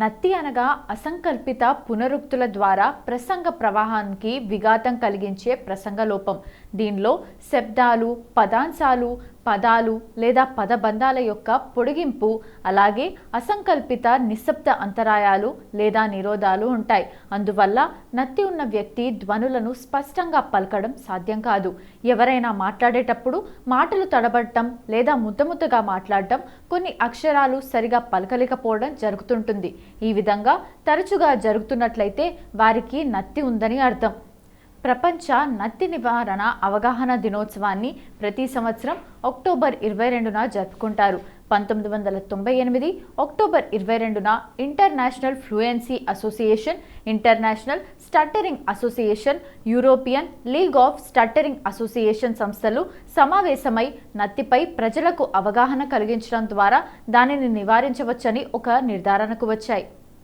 నత్తి అనగా అసంకల్పిత పునరుక్తుల ద్వారా ప్రసంగ ప్రవాహానికి విఘాతం కలిగించే ప్రసంగ లోపం. దీనిలో శబ్దాలు పదాంశాలు పదాలు లేదా పదబంధాల యొక్క పొడిగింపు అలాగే అసంకల్పిత నిశ్శబ్ద అంతరాయాలు లేదా నిరోధాలు ఉంటాయి. అందువల్ల నత్తి ఉన్న వ్యక్తి ధ్వనులను స్పష్టంగా పలకడం సాధ్యం కాదు. ఎవరైనా మాట్లాడేటప్పుడు మాటలు తడబడటం లేదా ముద్దముద్దగా మాట్లాడటం కొన్ని అక్షరాలు సరిగా పలకలేకపోవడం జరుగుతుంటుంది. ఈ విధంగా తరచుగా జరుగుతున్నట్లయితే వారికి నత్తి ఉందని అర్థం. ప్రపంచ నత్తి నివారణ అవగాహన దినోత్సవాన్ని ప్రతి సంవత్సరం అక్టోబర్ ఇరవై రెండున జరుపుకుంటారు. పంతొమ్మిది వందల తొంభై ఎనిమిది అక్టోబర్ ఇరవై రెండున international fluency association international stuttering association European league of stuttering association సంస్థలు సమావేశమై నత్తిపై ప్రజలకు అవగాహన కలిగించడం ద్వారా దానిని నివారించవచ్చని ఒక నిర్ధారణకు వచ్చాయి.